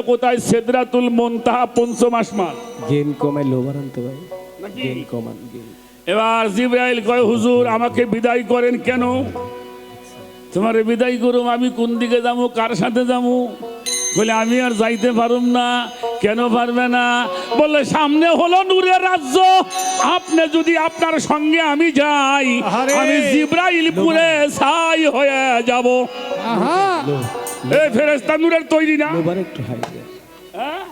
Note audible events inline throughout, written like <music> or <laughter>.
কোথায় সেদরাতুল মনতাহা পঞ্চম আসমান? ভাই। নাকি? গেম কমান এবার জিব্রাইল কয় হুজুর আমাকে বিদায় করেন কেন? তোমার বিদায় করুম আমি কোন দিকে যাব কার সাথে যাব? বলে আমি আর যাইতে পারুম না কেন পারবে না? বললে সামনে হলো নূরের রাজ্য আপনি যদি আপনার সঙ্গে আমি যাই আরে! আমি জিব্রাইল পুরে ছাই হয়ে যাব। আহা! এই ফেরেস্তা নূরের তৈরি না? লোভার একটু হাই হ্যাঁ?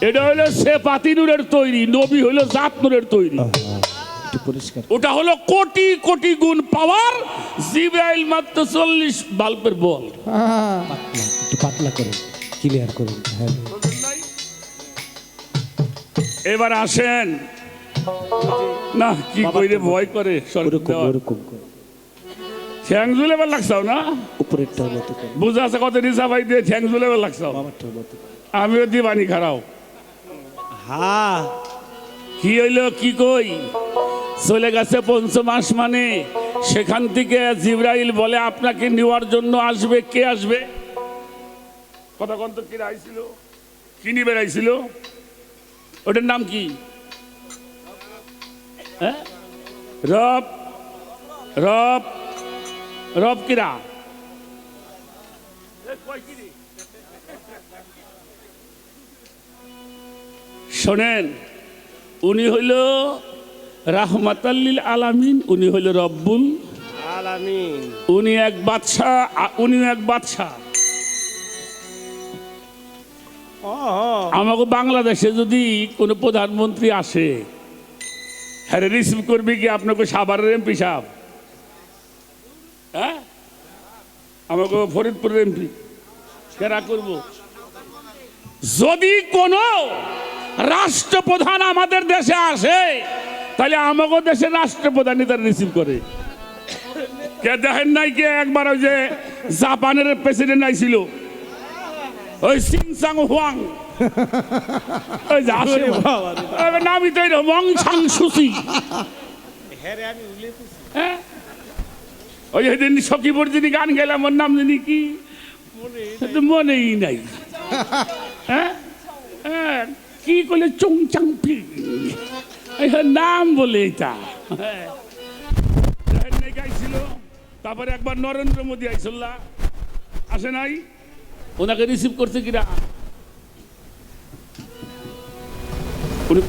এটা হলো সে পাতি নূরের তৈরি নবী হলো জাত নূরের তৈরি। পরিষ্কার। ওটা হলো কোটি কোটি গুণ পাওয়ার জিব্রাইল মাত্র চল্লিশ বাল্বের বল। একটু পাতলা করুন ক্লিয়ার করুন হ্যাঁ। এবার আসেন। না কি কইরে ভয় করে ওরকম ওরকম করে। ঠ্যাং জুলেবার লাগছাও না? উপরেরটার মতো বুঝা আছে কত নিশা ভাই দিয়ে ঠ্যাং জুলেবার লাগছাও? মতো আমিও দিবানি খারাও। হ্যাঁ। কি হইল কি কই? চলে গেছে পঞ্চম মাস মানে সেখান থেকে জিব্রাইল বলে আপনাকে নেওয়ার জন্য আসবে কে আসবে? কথা কন্ত কি আইছিল কি নিবে আইছিল ওটার নাম কি? হ্যাঁ? রব রব। রব কিরা? শোনেন উনি হইল রাহমাতাল্লিল আলামিন উনি হইল রব্বুল আলামিন। উনি এক বাদশাহ উনি এক বাদশাহ। আমাকে বাংলাদেশে যদি কোনো প্রধানমন্ত্রী আসে হ্যাঁ রিসিভ করবে কি আপনাকে সাভারের এমপি সাহেব? হ্যাঁ? আমাকে ফরিদপুরের এমপি। কেরা করব। যদি কোনো রাষ্ট্রপ্রধান আমাদের দেশে আসে তাহলে আমাকে দেশের রাষ্ট্রপ্রধানই তারা রিসিভ করে। কে দেখেন নাই কে? একবার ওই যে জাপানের প্রেসিডেন্ট আইছিল। ওই সিংসাং হুয়াং। ওই যে আসে নামই তো মং সাং সুসি হ্যাঁ? ওই দিন সখীপুর যিনি গান গেলাম ওর নাম যিনি কি? মনেই নাই। হ্যাঁ? হ্যাঁ, কি করলে চং চাং নাম বলে এটা। হ্যাঁ। গাইছিল তারপরে একবার নরেন্দ্র মোদী আইসল্লা। আসে নাই? ওনাকে রিসিভ করছে কিনা?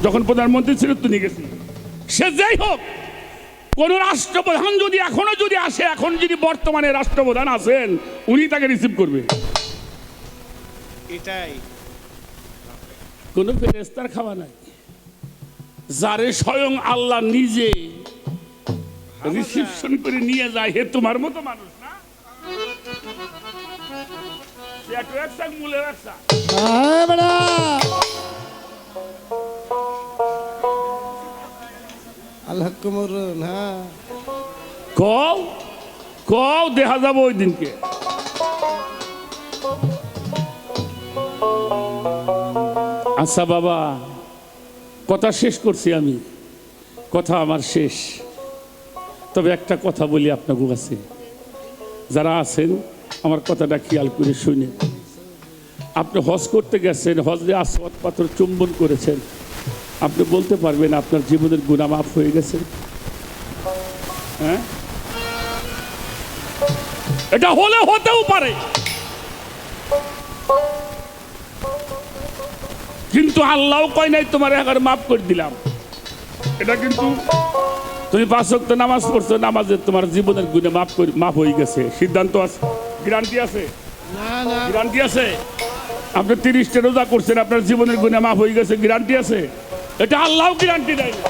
যখন প্রধানমন্ত্রী ছিল তিনি গেছি সে যাই হোক কোন রাষ্ট্রপ্রধান যদি এখনও যদি আসে এখন যদি বর্তমানে রাষ্ট্রপ্রধান আছেন উনি তাকে রিসিভ করবে। এটাই। কোনো ফেরেস্তার খাওয়া নাই। যারে স্বয়ং আল্লাহ নিজে রিসিপশন করে নিয়ে যায় হে তোমার মতো মানুষ না? সে মূলে একসাথ হ্যাঁ। কও কও, দেখা যাব ওই দিনকে। আচ্ছা বাবা, কথা শেষ করছি আমি। কথা আমার শেষ। তবে একটা কথা বলি আপনার কাছে। যারা আছেন, আমার কথাটা খেয়াল করে শুনে। আপনি হজ করতে গেছেন হজে আসওয়াত পাথর চুম্বন করেছেন। আপনি বলতে পারবেন আপনার জীবনের গুণা মাফ হয়ে গেছে। হ্যাঁ? এটা হলে হতেও পারে। কিন্তু আল্লাহ কয় নাই তোমার একবার মাফ করে দিলাম। এটা কিন্তু তুমি পাঁচ ওয়াক্ত নামাজ পড়ছো নামাজে তোমার জীবনের গুণে মাফ করে মাফ হয়ে গেছে। সিদ্ধান্ত আছে? গ্যারান্টি আছে? গ্যারান্টি আছে? আপনি তিরিশটা রোজা করছেন আপনার জীবনের গুণে মাফ হয়ে গেছে গ্যারান্টি আছে? এটা আল্লাহ গ্যারান্টি দেয় না।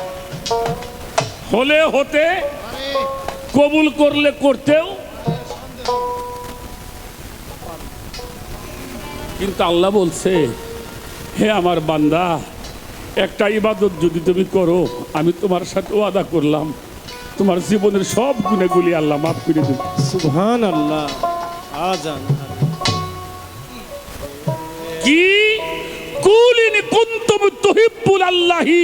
হলে হতে কবুল করলে করতেও। কিন্তু আল্লাহ বলছে হে আমার বান্দা একটা ইবাদত যদি তুমি করো আমি তোমার সাথে ওয়াদা করলাম। তোমার জীবনের সব গুণেগুলি আল্লাহ মাফ করে দেবে। সুবহান আল্লাহ আজান। কি? কুল ইন কুনতুম তুহিব্বুল আল্লাহি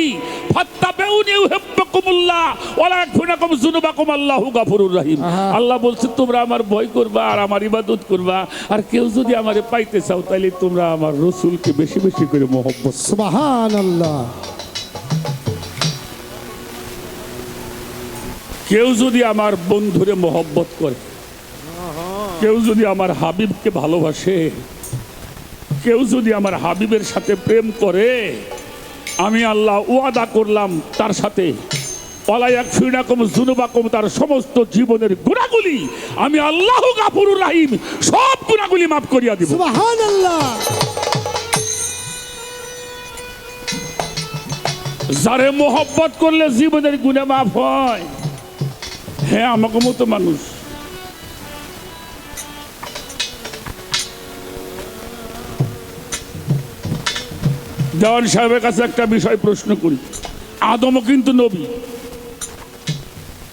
ফাত্তাবিউনি ইউহিব্বুকুমুল্লাহ ওয়া লা ইয়াগফিরুকুম যুনুবাকুম আল্লাহু গাফুরুর রহিম। আল্লাহ বলছে তোমরা আমার ভয় করবা আর আমার ইবাদত করবা। আর কেউ যদি আমারে পাইতে চাও তাহলে তোমরা আমার রসুলকে বেশি বেশি করে মহব্বত সুবহান আল্লাহ কেউ যদি আমার বন্ধুরে মহব্বত করে কেউ যদি আমার হাবিবকে ভালোবাসে কেউ যদি আমার হাবিবের সাথে প্রেম করে আমি আল্লাহ ওয়াদা করলাম তার সাথে। অলায়াক ফিরাকম জুনুবাকম তার সমস্ত জীবনের গুণাগুলি আমি আল্লাহ গাফুরুর রাহিম সব গুণাগুলি মাফ করিয়া দিব। সুবহান আল্লাহ যারে মোহব্বত করলে জীবনের গুণে মাফ হয় হ্যাঁ আমাকে মতো মানুষ। দেওয়ান সাহেবের কাছে একটা বিষয় প্রশ্ন করি। আদমও কিন্তু নবী।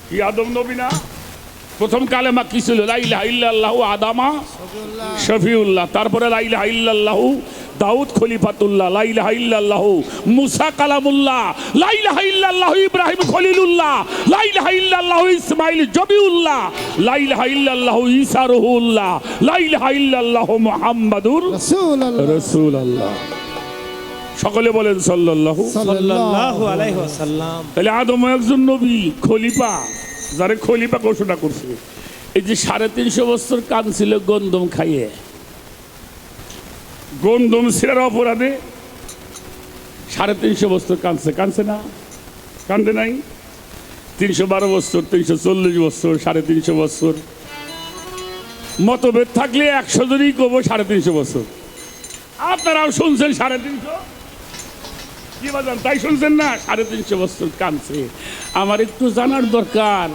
কি আদম নবী না? প্রথম কালেমা কি ছিল লাইলা ইল্লাল্লাহ আদামা শফিউল্লাহ। তারপরে লাইলা ইল্লাল্লাহ দাউদ খলিফাতুল্লাহ লাইলা ইল্লাল্লাহ মুসা কালামুল্লাহ লাইলা ইল্লাল্লাহ ইব্রাহিম খলিলুল্লাহ লাইলা ইল্লাল্লাহ ইসমাইল জবিউল্লাহ লাইলা ইল্লাল্লাহ ঈসা রুহুল্লাহ লাইলা ইল্লাল্লাহ মুহাম্মাদুর রাসূল আল্লাহ রাসূলুল্লাহ। সকলে বলেন সাল্লাল্লাহু সাল্লাল্লাহু আলাইহি ওয়াসাল্লাম। তাহলে আদম একজন নবী খলিফা যারে খলিফা ঘোষণা করছে। এই যে সাড়ে তিনশো বছর কান ছিল গন্দম খাইয়ে। গন্দম ছিঁড়ার অপরাধে সাড়ে তিনশো বছর কানছে কানছে না? কান্দে নাই? তিনশো বারো বছর তিনশো চল্লিশ বছর সাড়ে তিনশো বছর। মতভেদ থাকলে একশো জনই কবো সাড়ে তিনশো বছর। আপনারাও শুনছেন সাড়ে তিনশো? কি বাজান তাই শুনছেন না? সাড়ে তিনশো বছর কানছে আমার একটু জানার দরকার।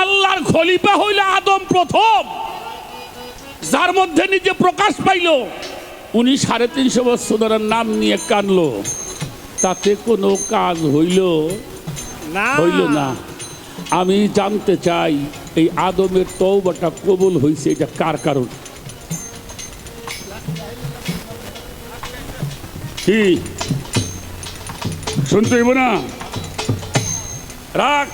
আল্লাহর খলিফা হইল আদম প্রথম। যার মধ্যে নিজে প্রকাশ পাইল উনি সাড়ে তিনশো বছর ধরে নাম নিয়ে কানলো তাতে কোনো কাজ হইল? না। হইল না। আমি জানতে চাই এই আদমের তৌবাটা কবুল হয়েছে এটা কার কারণ? কি? শুনতে হইব না? রাখ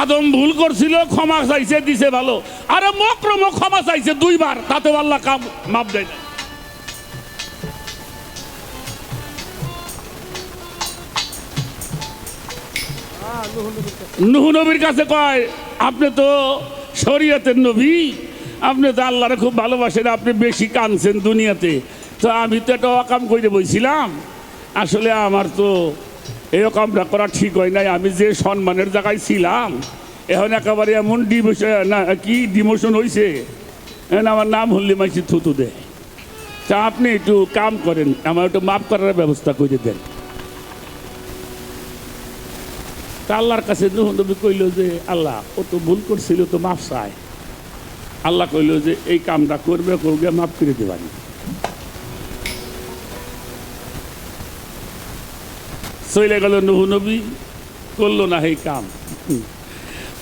আদম ভুল করছিল, ক্ষমা চাইছে, দিছে ভালো। আরে মক্রম ক্ষমা চাইছে দুইবার তাতে আল্লাহ কাম মাপ দেয় না। নুহ নবীর কাছে কয়, আপনি তো শরীয়তের নবী, আপনি তো আল্লাহরে খুব ভালোবাসেন, আপনি বেশি কানছেন দুনিয়াতে। তো আমি তো একটা অকাম করে বইছিলাম। আসলে আমার তো এই অকামটা করা ঠিক হয় নাই। আমি যে সম্মানের জায়গায় ছিলাম, এখন একেবারে এমন ডিমোশন, না, কি ডিমোশন হয়েছে আমার নাম হল্লি মাইছি থুতু দেয় তা আপনি একটু কাম করেন, আমার একটু মাফ করার ব্যবস্থা করে দেন। তা আল্লাহর কাছে নবী কইল যে, আল্লাহ, ও তো ভুল করছিল, তো মাফ চায়। আল্লাহ কইল যে, এই কামটা করবে করবে, মাফ করে দেবানি। চলে গেল নুহ নবী, করল না এই কাম।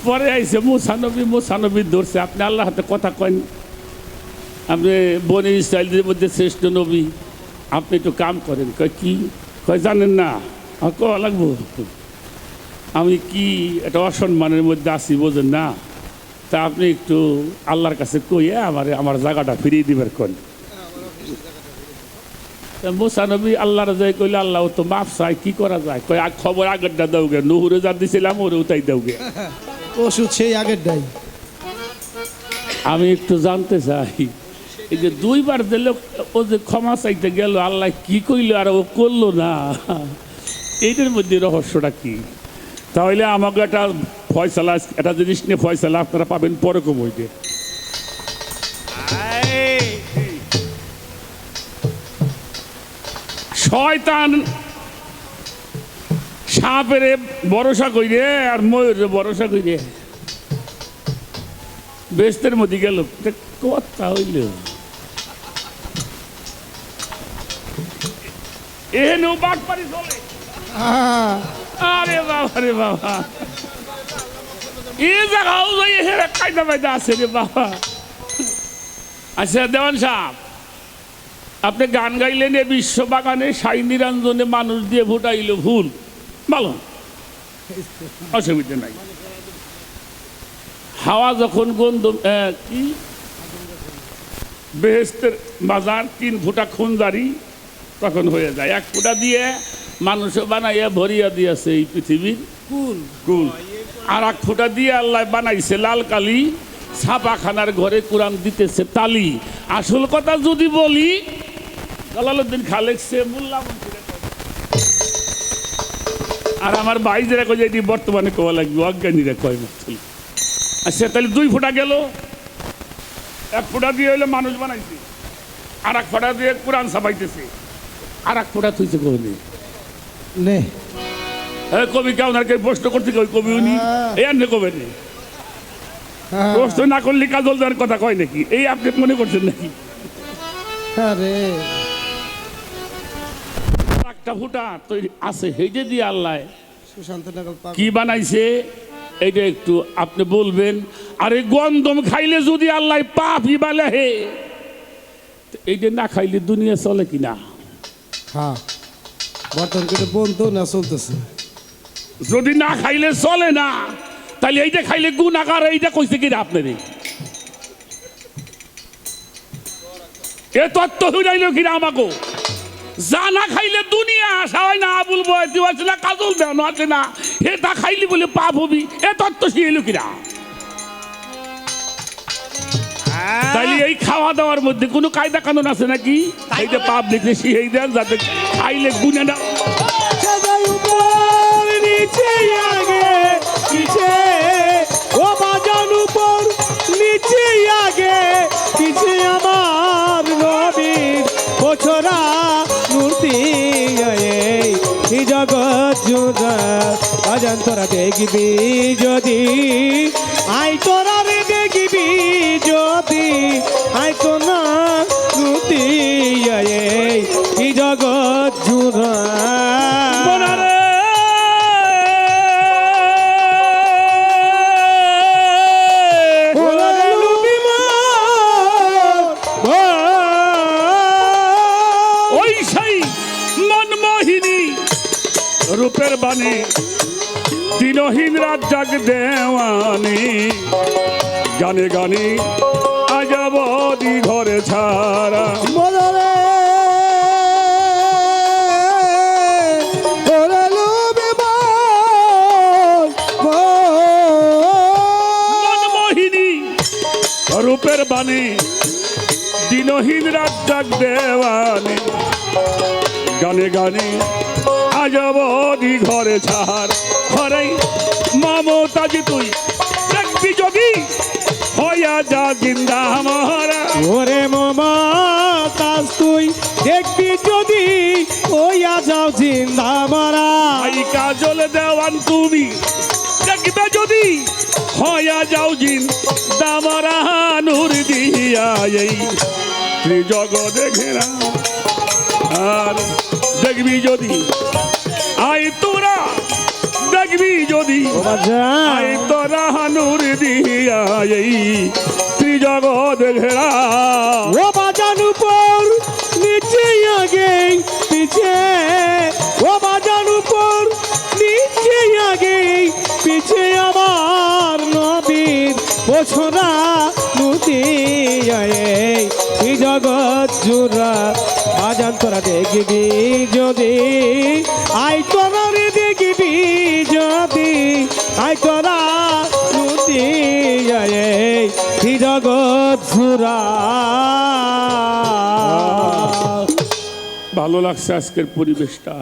পরে আইসে মুসানবী মুসানবী ধরছে। আপনি আল্লাহ হাতে কথা কয়েন আপনি বনি ইসরায়েলদের মধ্যে শ্রেষ্ঠ নবী। আপনি একটু কাম করেন। কয় কি? কয় জানেন না? আর ক লাগবো। আমি কি একটা অসম্মানের মধ্যে আছি বোঝেন না? তা আপনি একটু আল্লাহর কাছে কইয়ে আমার আমার জায়গাটা ফিরিয়ে দিবেন কোন মোসানবী আল্লাহর যায় কইলে আল্লাহ তো মাফ চাই কি করা যায়? আগ খবর আগেরটা দাওগে নুহুরে যা দিছিলাম ওরেও তাই দাওগে। <laughs> ওষুধ সেই আগের ডাই আমি একটু জানতে চাই এই যে দুইবার দিলে ও যে ক্ষমা চাইতে গেল আল্লাহ কি কইলো আর ও করল না? এইটার মধ্যে রহস্যটা কি? তাহলে আমাকে একটা ফয়সালা একটা জিনিস নিয়ে ফয়সালা আপনারা পাবেন পরে কমইতে শয়তান। সাপের ভরসা কইরে আর ময়ূরের ভরসা কইরে। বেস্তের মধ্যে গেল। কথা হইল। এহেন বাঘ পারি চলে আরে বাবা রে বাবা। এই জায়গাও যাই হেরে কায়দা বাইদা আছে রে বাবা। আচ্ছা দেওয়ান সাহেব। আপনি গান গাইলেন এ বিশ্ব বাগানে সাই নিরঞ্জনে মানুষ দিয়ে ফুটাইল ভুল। ভালো অসুবিধা নাই। হাওয়া যখন গন্ধ কি? বেহেস্তের বাজার তিন ফুটা খুনদারি তখন হয়ে যায়। এক ফুটা দিয়ে মানুষও বানাইয়া ভরিয়া দিয়েছে এই পৃথিবীর। কুল। কুল। আর এক ফুটা দিয়ে আল্লাহ বানাইছে লাল কালি ছাপাখানার ঘরে কোরআন দিতেছে তালি। আসল কথা যদি বলি জালালুদ্দিন খালেক সে মোল্লা মন্ত্রীরা আর আমার ভাই যারা কয় যে এটি বর্তমানে কোয়া লাগবে অজ্ঞানীরা কয় মাত্র আচ্ছা তাহলে দুই ফুটা গেল। এক ফুটা দিয়ে হইলে মানুষ বানাইছে আর এক ফুটা দিয়ে কোরআন ছাপাইতেছে। আর এক ফুটা তুইছে কবি নে? হ্যাঁ কবি কে ওনাকে প্রশ্ন করতে কই কবি উনি? এই আর কবে নেই হ্যাঁ, প্রশ্ন না করলে কাজল দেওয়ার কথা কয় নাকি? এই আপনি মনে করছেন নাকি? আরে একটা ফুটা তৈরি আছে হেজে দিয়ে আল্লাহ সুশান্ত কি বানাইছে? এইটা একটু আপনি বলবেন। আরে গন্ধম খাইলে যদি আল্লাহ পাপই বালে হে। এইটা না খাইলে দুনিয়া চলে কিনা হ্যাঁ। বর্তমান কিন্তু বন্ধু না চলতেছে। যদি না খাইলে চলে না তাহলে এইটা খাইলে গুণ আকার এইটা কইছে কি আপনার? এ তত্ত্ব হইল কিনা আমাকে যা না খাইলে দুনিয়া আসা হয় না আবুল বয়সি আছে না কাজল দেওয়ানো আছে না। তা খাইলি বলে পাপ হবি এ তত্ত্ব শিখাইল কিনা? তাইলে এই খাওয়া দাওয়ার মধ্যে কোনো কায়দা কানুন আছে নাকি? এইটা পাপ দেখলে শিখাই দেন যাতে খাইলে গুনে না নিচে আগে পিছে জুড়া বাজান তোরা দেখবি যদি আই তোরা রে দেখবি যদি আই তো না জগৎ জুড়া। রূপের বাণী দিনহীন রাত জাগ দেওয়ানি। গানে গানে আজাবদি ঘরে ছাড়া। মনমোহিনী রূপের বাণী দিনহীন রাত জাগ দেওয়ানি। গানে গানে আজবদি ঘরে ছাড়। ঘরে মমতাজি তুই। দেখবি যদি হইয়া যা জিন্দা মহারা ওরে মামা তাস তুই দেখবি যদি হইয়া যাও জিন্দা মারা কাজল দেওয়ান তুমি দেখবে যদি হইয়া যাও জিন দামারা নূর দিয়া এই ত্রিজগতে ঘেরা আর দেখবি যদি। আই তোরা দেখবি যদি। আই তোরা নূর দিয়া এই ত্রিজগৎ ঘেরা। ও বাজান উপর নিচে আগে পিছে। ও বাজান উপর নিচে আগে পিছে আমার নবীর বছরা নদী এই জগৎ জুড়া। বাজান তোরা দেখবি যদি আই তোরা দেখবি যদি আই তোরা এই জগৎ জুড়া ভালো লাগছে আজকের পরিবেশটা।